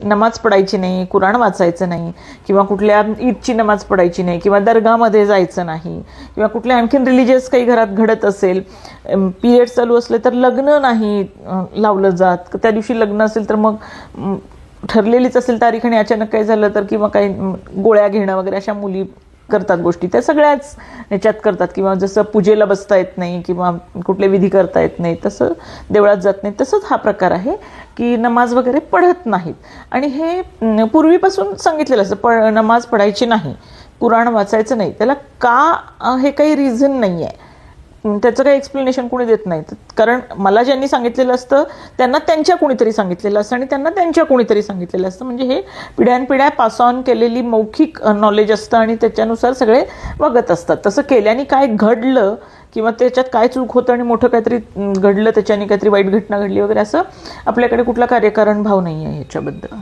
नमाज पडायची नाही कुराण वाचायचं नाही किंवा कुठल्या ईदची नमाज पडायची नाही किंवा दर्गामध्ये जायचं नाही किंवा कुठल्या आणखीन रिलिजियस काही घरात घडत असेल पिरियड चालू असले तर लग्न नाही लावलं जात. त्या दिवशी लग्न असेल तर मग ठरलेलीच असेल तारीख आणि अचानक काही झालं तर किंवा काही गोळ्या घेणं वगैरे अशा मुली करतात गोष्टी. त्या सगळ्याच याच्यात करतात. किंवा जसं पूजेला बसता येत नाही किंवा कुठले विधी करता येत नाही तसं देवळात जात नाही तसंच हा प्रकार आहे. की नमाज वगैरे पढत नाहीत. आणि हे पूर्वीपासून सांगितलेलं असतं प नमाज पडायची नाही कुराण वाचायचं नाही त्याला का हे काही रिझन नाही आहे त्याचं काही एक्सप्लेनेशन कोणी देत नाही. कारण मला ज्यांनी सांगितलेलं असतं त्यांना त्यांच्या कोणीतरी सांगितलेलं असतं आणि त्यांना त्यांच्या कोणीतरी सांगितलेलं असतं. म्हणजे हे पिढ्यानपिढ्या पास ऑन केलेली मौखिक नॉलेज असतं आणि त्याच्यानुसार सगळे वागत असतात. तसं केल्याने काय घडलं किंवा त्याच्यात काय चूक होतं आणि मोठं काहीतरी घडलं त्याच्याने काहीतरी वाईट घटना घडली वगैरे असं आपल्याकडे कुठला कार्यकारण भाव नाही आहे ह्याच्याबद्दल